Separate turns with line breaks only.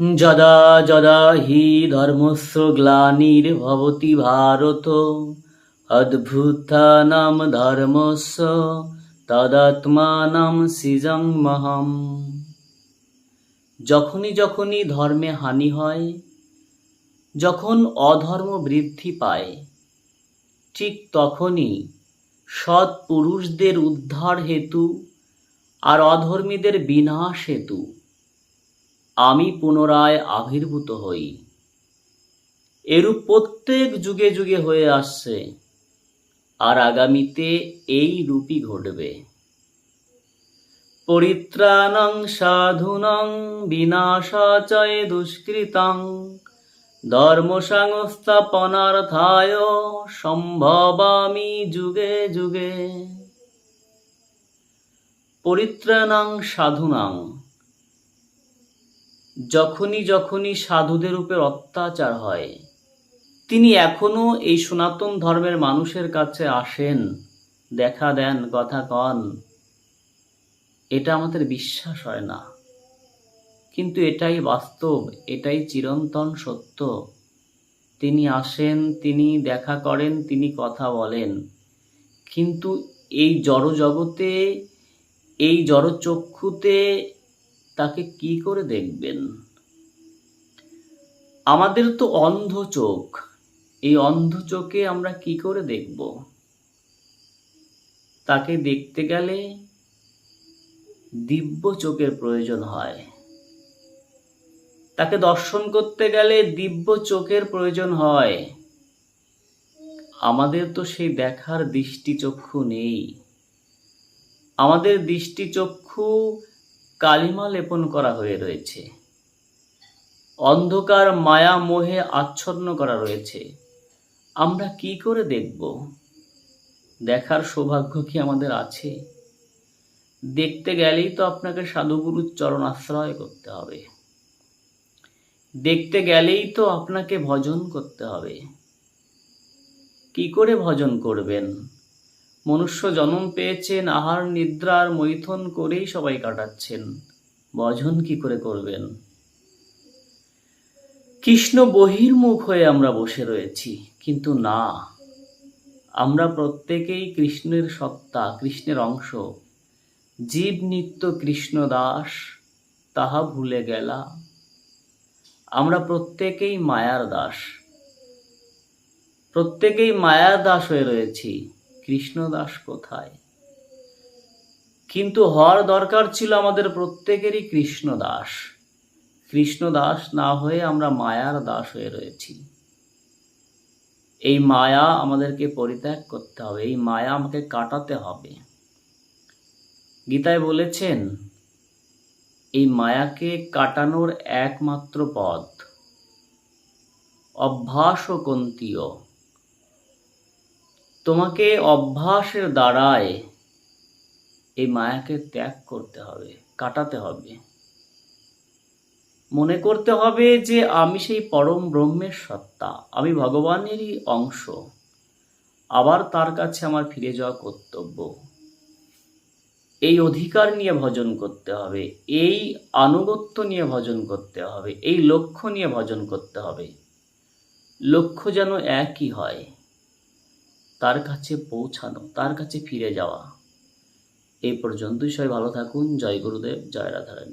যদা যদা হি ধর্মস্য গ্লানির্ভবতি ভারত। অদ্ভুতানাম ধর্মস্য তদাত্মানাম সৃজংমহম যখনই যখনই ধর্মে হানি হয়, যখন অধর্ম বৃদ্ধি পায়, ঠিক তখনই সৎ পুরুষদের উদ্ধার হেতু আর অধর্মীদের বিনাশ হেতু আমি পুনরায় আবির্ভূত হই। এরূপ প্রত্যেক যুগে যুগে হয়ে আসছে, আর আগামীতে এই রূপই ঘটবে। পরিত্রাণং সাধুনং বিনাশাচয় দুষ্কৃতং ধর্ম সংস্থাপনার্থায় সম্ভবামি যুগে যুগে। পরিত্রাণাং সাধুনাং যখনই যখনই সাধুদের উপর অত্যাচার হয়, তিনি এখনও এই সনাতন ধর্মের মানুষের কাছে আসেন। দেখা দেন, কথা কন। এটা আমাদের বিশ্বাস হয় না। কিন্তু এটাই বাস্তব, এটাই চিরন্তন সত্য। তিনি আসেন, তিনি দেখা করেন, তিনি কথা বলেন। কিন্তু এই জড় জগতে এই জড়চক্ষুতে তাকে কি করে দেখবেন? আমাদের তো অন্ধ চোখ। এই অন্ধ চোখে আমরা কি করে দেখব? তাকে দেখতে গেলে দিব্য চোখের প্রয়োজন হয়। তাকে দর্শন করতে গেলে দিব্য চোখের প্রয়োজন হয়। আমাদের তো সেই দেখার দৃষ্টিচক্ষু নেই। আমাদের দৃষ্টিচক্ষু কালিমা লেপন করা হয়ে রয়েছে। অন্ধকার মায়া মোহে আচ্ছন্ন করা রয়েছে। আমরা কি করে দেখব? দেখার সৌভাগ্য কি আমাদের আছে? দেখতে গেলেই তো আপনাকে সাধুগুরুর চরণ আশ্রয় করতে হবে। দেখতে গেলেই তো আপনাকে ভজন করতে হবে। কি করে ভজন করবেন? মনুষ্য জন্ম পেয়েছেন, আহার নিদ্রার মৈথন করেই সবাই কাটাচ্ছেন। ভজন কি করে করবেন? কৃষ্ণ বহির্মুখ হয়ে আমরা বসে রয়েছি, কিন্তু না। আমরা প্রত্যেকেই কৃষ্ণের সত্তা, কৃষ্ণের অংশ। জীব নিত্য কৃষ্ণ দাস, তাহা ভুলে গেলা। আমরা প্রত্যেকেই মায়ার দাস। প্রত্যেকেই মায়ার দাস হয়ে রয়েছি। কৃষ্ণ দাস কোথায়? কিন্তু হওয়ার দরকার ছিল আমাদের প্রত্যেকেরই কৃষ্ণ দাস কৃষ্ণ দাস না হয়ে আমরা মায়ার দাস হয়ে রয়েছি। এই মায়া আমাদেরকে পরিত্যাগ করতে হবে, এই মায়া আমাকে কাটাতে হবে। গীতায় বলেছেন, এই মায়াকে কাটানোর একমাত্র পথ অভ্যাস ও কন্তীয় তোমাকে অভ্যাসের দ্বারায় এই মায়াকে ত্যাগ করতে হবে, কাটাতে হবে। মনে করতে হবে যে আমি সেই পরম ব্রহ্মের সত্তা, আমি ভগবানেরই অংশ। আবার তার কাছে আমার ফিরে যাওয়া কর্তব্য। এই অধিকার নিয়ে ভজন করতে হবে, এই আনুগত্য নিয়ে ভজন করতে হবে, এই লক্ষ্য নিয়ে ভজন করতে হবে। লক্ষ্য যেন একই হয়। তার কাছে পৌঁছানো, তার কাছে ফিরে যাওয়া। এই পর্যন্তই সবাই ভালো থাকুন। জয় গুরুদেব, জয় রাধারানী।